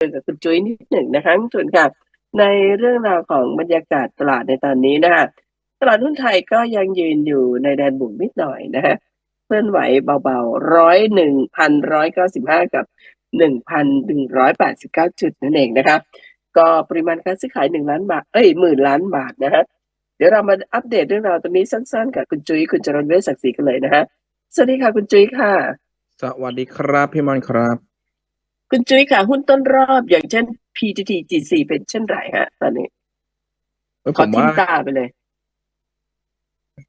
กับคุณจุ้ยนิดหนึ่งนะคะคุณจุนค่ะ ในเรื่องราวของบรรยากาศตลาดในตอนนี้นะคะตลาดหุ้นไทยก็ยังยืนอยู่ในแดนบวกนิดหน่อยนะคะเคลื่อนไหวเบาๆร้อยหนึ่งพันร้อยเก้าสิบห้ากับหนึ่งพันหนึ่งร้อยแปดสิบเก้าจุดนั่นเองนะคะก็ปริมาณการซื้อขายหนึ่งล้านบาทเอ้ยหมื่นล้านบาทนะฮะเดี๋ยวเรามาอัปเดตเรื่องราวตรงนี้สั้นๆ กับคุณจุ้ยคุณจรนเวชศักดิ์ศรีกันเลยนะฮะสวัสดีค่ะคุณจุ้ยค่ะ สวัสดีครับพี่มอนครับ คุณจุ้ยค่ะ หุ้นต้นรอบอย่างเช่น PTT GC เป็นเช่นไรฮะ ตอนนี้เอ้ยขผอมทิ้ว่างตาไปเลย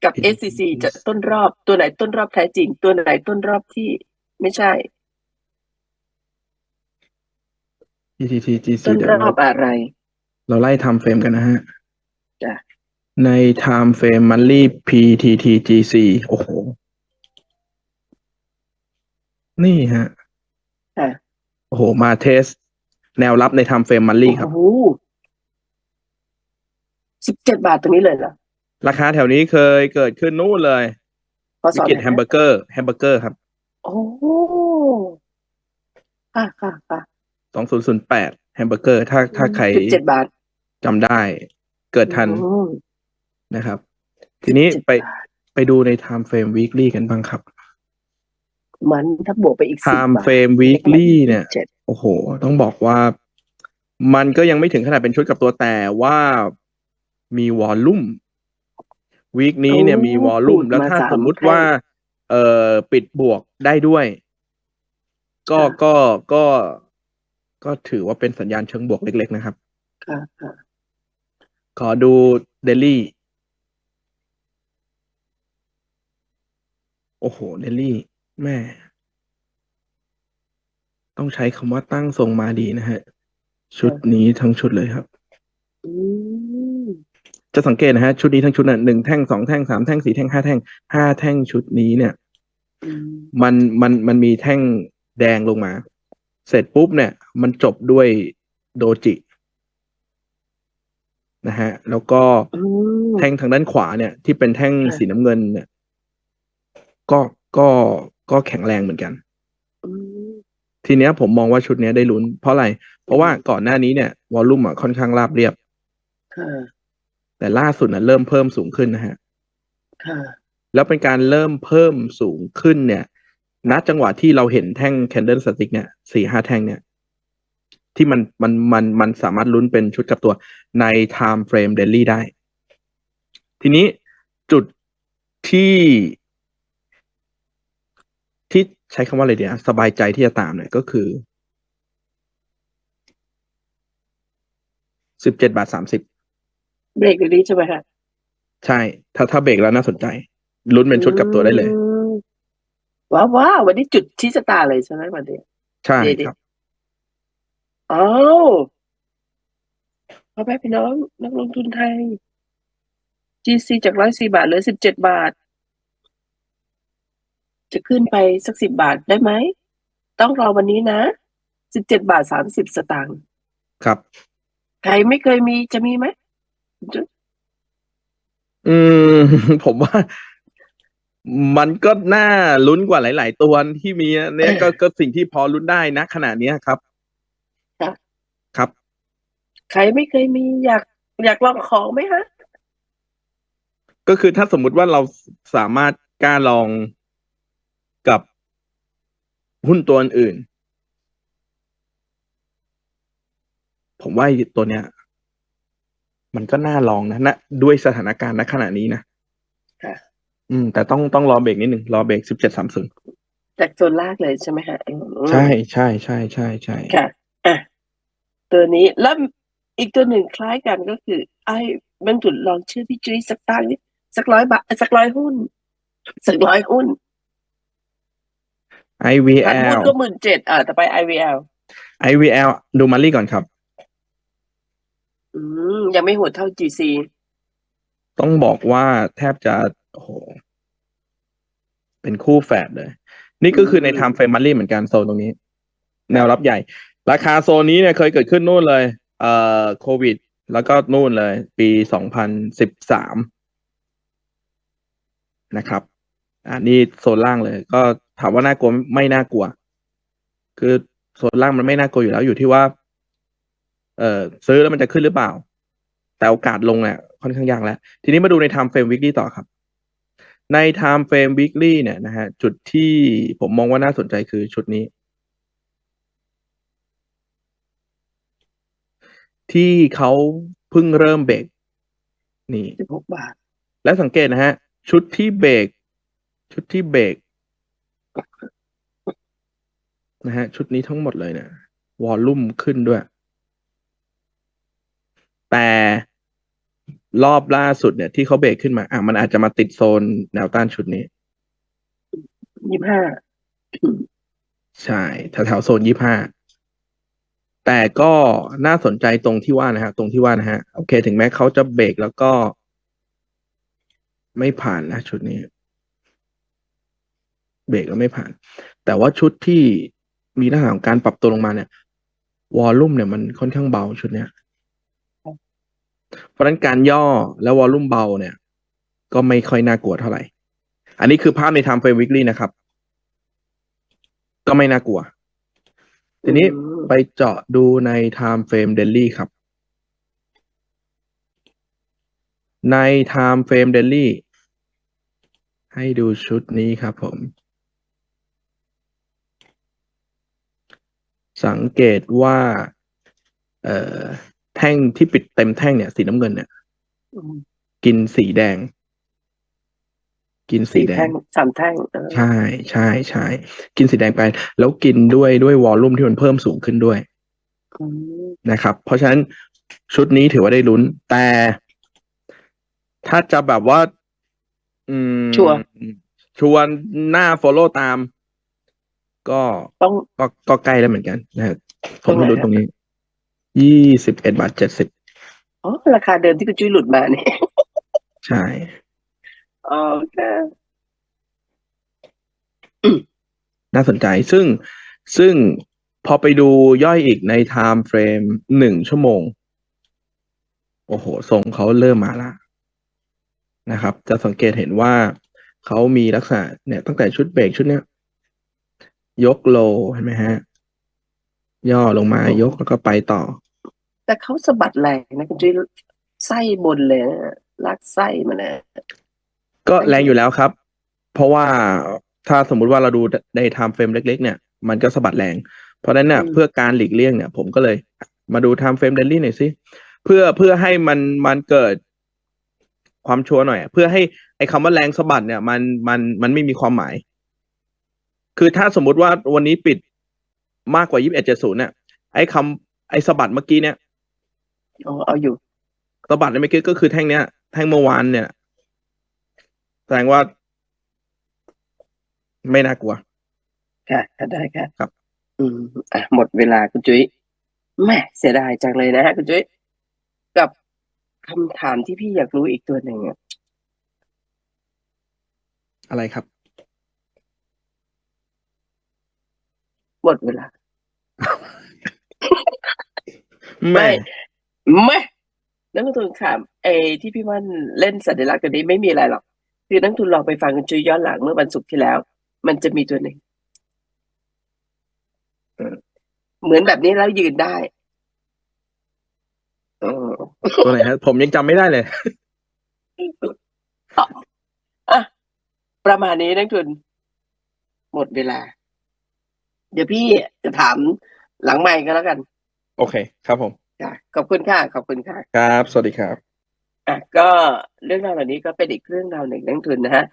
กับ PTT SCC จะต้นรอบตัวไหนต้นรอบแท้จริง ตัวไหนต้นรอบที่ไม่ใช่ PTT GC ต้นเดี๋ยรวอเราบอะไร เราไล่ไทม์เฟรมกันนะฮะจ้ะในไทม์เฟรมมันรี PTT GC โอ้โห นี่ฮะค่ะ โอ้โห มาเทส แนวรับในไทม์เฟรมมันรีครับ โอ้โหสิบเจ็ดบาทตรงนี้เลยเหรอราคาแถวนี้เคยเกิดขึ้นนู่นเลยพอสวิอนกฤตแฮมเบอร์เกอร์แฮมเบอร์เกอร์ครับโอ้โหค่ะค่ะค่ะสองศูนย์ศูนย์แปดแฮมเบอร์เกอร์ถ้าถ้าใครสิบเจ็ดบาทจำได้เกิดทันอืมนะครับ ทีนี้17ไปบาทไปดูในไทม์เฟรม weekly กันบ้างครับ มันถ้าบวกไปอีกไทสิบม์บาทเฟรม weekly เนี่ย เจ็ด โอ้โห ต้องบอกว่า มันก็ยังไม่ถึงขนาดเป็นชุดกับตัวแต่ว่ามีวอลลุ่มวีคนี้เนี่ยมีวอลลุ่มแล้วถ้าสมมุติว่า เอ่อปิดบวกได้ด้วย ก็ก็ก็ก็ถือว่าเป็นสัญญาณเชิงบวกเล็ก ๆ นะครับค่ะค่ะขอดูเดลี่โอ้โห เดลี่ แม่ ต้องใช้คำว่าตั้งทรงมาดีนะฮะ ชุดนี้ทั้งชุดเลยครับ อืมจะสังเกตนะฮะ ชุดนี้ทั้งชุดน่ะหนึ่งแท่งสองแท่งสามแท่งสี่แท่งห้าแท่งห้าแท่งชุดนี้เนี่ย อืมมันมันมันมีแท่งแดงลงมา เสร็จปุ๊บเนี่ย มันจบด้วยโดจินะฮะ แล้วก็อืมแท่งทางด้านขวาเนี่ย ที่เป็นแท่งค่ะสีน้ำเงินเนี่ย ก็ก็ก็แข็งแรงเหมือนกันอืม ทีเนี้ยผมมองว่าชุดเนี้ยได้ลุ้น เพราะอะไร เพราะว่าก่อนหน้านี้เนี่ยวอลลุ่มอะค่อนข้างราบเรียบ ค่ะ แต่ล่าสุดน่ะเริ่มเพิ่มสูงขึ้นนะฮะ ค่ะ แล้วเป็นการเริ่มเพิ่มสูงขึ้นเนี่ยณจังหวะที่เราเห็นแท่งแคนเดิลสติกเนี่ยสี่ห้าแท่งเนี่ย ที่มันมันมันมันสามารถลุ้นเป็นชุดกับตัวใน time frame daily ได้ ทีนี้จุดที่ที่ ใช้คำว่าอะไรเดียวสบายใจที่จะตามเนี่ยก็คือสิบเจ็ดบาทสามสิบเบรกอยู่นี้ใช่ไหมคะใช่ ถ้าถ้าเบรกแล้วน่าสนใจ ลุ้นเป็นชุดกับตัวได้เลยอืมว้าวว้าววันนี้จุดที่สตาร์เลยใช่ไหมวันนี้ใช่ดีๆครับอ้าวพ่อแม่พี่น้องนักลงทุนไทย GC จากร้อยสี่บาทเหลือสิบเจ็ดบาท จะขึ้นไปสักสิบบาทได้ไหม ต้องรอวันนี้นะสิบเจ็ดบาทสามสิบสตางค์ครับ ใครไม่เคยมีจะมีไหมอืม ผมว่า มันก็น่าลุ้นกว่าหลาย ๆ ตัวที่มีอะเนี่ยก็ก็สิ่งที่พอลุ้นได้นะขนาดเนี้ยครับ ครับครับ ใครไม่เคยมีอยากอยากลองของไหมฮะก็คือถ้าสมมุติว่าเราสามารถกล้าลอง กับหุ้นตัวอื่น ผมว่าตัวเนี้ย มันก็น่าลองนะนะด้วยสถานการณ์ณขณะนี้นะค่ะอืม แต่ต้องต้องรอเบรกนิดหนึ่งรอเบรกสิบเจ็ดสามศูนย์จากโซนลากเลยใช่ไหมฮะอืมใช่ใช่ใช่ใช่ใช่ค่ะอะตัวนี้แล้วอีกตัวหนึ่งคล้ายกันก็คือ ไอ้บรรจุลองชื่อพี่จุ้ยสักตั้งนิดสักร้อยบาทสักร้อยหุ้น สักร้อยหุ้นไอวี พัเอนหุ้นลก็หมื่นเจ็ดอ่าต่อไป IVL ไอวีเอลดูมารี่ก่อนครับ อืมยังไม่โหดเท่า GC ต้องบอกว่าแทบจะโอ้โหเป็นคู่แฝดเลย นี่ก็คือในอืม time frame monthly เหมือนกันโซนตรงนี้ แนวรับใหญ่ ราคาโซนนี้เนี่ยเคยเกิดขึ้นนู่นเลย เอ่อโควิด แล้วก็นู่นเลย ปีสองพันสิบสามนะครับ อันนี้โซนล่างเลย ก็ ถามว่าน่ากลัวไม่น่ากลัว คือโซนล่างมันไม่น่ากลัวอยู่แล้วอยู่ที่ว่า เอ่อซื้อแล้วมันจะขึ้นหรือเปล่า แต่โอกาสลงเนี่ยค่อนข้างยากแล้ว ทีนี้มาดูใน time frame weekly ต่อครับ ใน time frame weekly เนี่ยนะฮะจุดที่ผมมองว่าน่าสนใจคือชุดนี้ ที่เขาเพิ่งเริ่มเบรกนี่สิบหกบาท และสังเกตนะฮะ ชุดที่เบรกชุดที่เบรก นะฮะ ชุดนี้ทั้งหมดเลยเนี่ยวอลลุ่มขึ้นด้วย แต่รอบล่าสุดเนี่ย ที่เขาเบรกขึ้นมา อะ มันอาจจะมาติดโซนแนวต้านชุดนี้ยี่ห้าใช่แถวๆโซนยี่ห้าแต่ก็น่าสนใจตรงที่ว่านะฮะ ตรงที่ว่านะฮะ โอเค ถึงแม้เขาจะเบรกแล้วก็ ไม่ผ่านนะชุดนี้ เบรกแล้วไม่ผ่าน แต่ว่าชุดที่ มีลักษณะของการปรับตัวลงมาเนี่ยวอลลุ่มเนี่ยมันค่อนข้างเบาชุดเนี้ยเพราะฉะนั้นการย่อและวอลลุ่มเบาเนี่ย ก็ไม่ค่อยน่ากลัวเท่าไหร่ อันนี้คือภาพใน time frame weekly นะครับ ก็ไม่น่ากลัว ทีนี้อืมไปเจาะดูใน time frame daily ครับ ใน time frame daily ให้ดูชุดนี้ครับผม สังเกตว่า เอ่อ แท่งที่ปิดเต็มแท่งเนี่ย สีน้ำเงินเนี่ยอืมกินสีแดง กินสีสี่แดแท่งงสามแท่งเออใช่ใช่ใช่กินสีแดงไป แล้วกินด้วยด้วยวอลลุ่มที่มันเพิ่มสูงขึ้นด้วยอืมนะครับ เพราะฉะนั้นชุดนี้ถือว่าได้ลุ้น แต่ถ้าจะแบบว่า อืมชัวร์ชวนหน้า follow ตาม ก็ต้องก็ก็ใกล้แล้วเหมือนกันนะครับผตรมงไหนลุ้นคตรับรงนี้ยี่สิบเอ็ดบาทเจ็ดสิบอ๋อราคาเดิมที่คุณจุ้ยหลุดมาเนี่ยใช่อ๋อค่ะน่าสนใจซึ่งซึ่งพอไปดูย่อยอีกใน time frame หนึ่งชั่วโมง โอ้โหทรงเขาเริ่มมาแล้วนะครับ จะสังเกตเห็นว่าเขามีลักษณะเนี่ยตั้งแต่ชุดเบรกชุดเนี้ย ยกโลเห็นไหมฮะ ย่อลงมายกแล้วก็ไปต่อ แต่เขาสะบัดแรงนะคุณจุ้ยไส้บนเลยนะลากไส้มาเลยก็แรงอยู่แล้วครับ เพราะว่าถ้าสมมุติว่าเราดูใน time frame เล็ก ๆ เนี่ย มันก็สะบัดแรง เพราะฉะนั้นเนี่ยเพื่อการหลีกเลี่ยงเนี่ย ผมก็เลย มาดู time frame daily หน่อยสิเพื่อเพื่อให้มันมันเกิดความชัวร์หน่อยอะเพื่อให้ไอ้คำว่าแรงสะบัดเนี่ย มันมันมันไม่มีความหมาย คือถ้าสมมุติว่าวันนี้ปิดมากกว่า21.70เนี่ยไอ้คำไอ้สะบัดเมื่อกี้เนี่ยอ๋อเอาอยู่สะบัดในเมื่อกี้ก็คือแท่งเนี้ย แท่งเมื่อวานเนี่ย แสดงว่าไม่น่ากลัวค่ะได้ค่ะครับ อืมอะหมดเวลาคุณจุ้ยแม่เสียดายจังเลยนะฮะคุณจุ้ยกับคำถามที่พี่อยากรู้อีกตัวหนึ่งอะอะไรครับ หมดเวลา ไม่ไม่นักลงทุนค่ะเอที่พี่ว่านเล่นสัญลักษณ์ตัวนี้ไม่มีอะไรหรอก คือนักลงทุนลองไปฟังคุณจุ้ยย้อนหลังเมื่อวันศุกร์ที่แล้ว มันจะมีตัวหนึ่งเออเหมือนแบบนี้แล้วยืนได้เออตัวไหนฮะผมยังจำไม่ได้เลยอะประมาณนี้นักลงทุน หมดเวลา เดี๋ยวพี่จะถามหลังไมค์ก็แล้วกัน โอเค ครับผมค่ะขอบคุณค่ะขอบคุณค่ะครับ สวัสดีครับ อะก็เรื่องราวเหล่านี้ก็เป็นอีกเรื่องราวหนึ่งนักลงทุนนะฮะ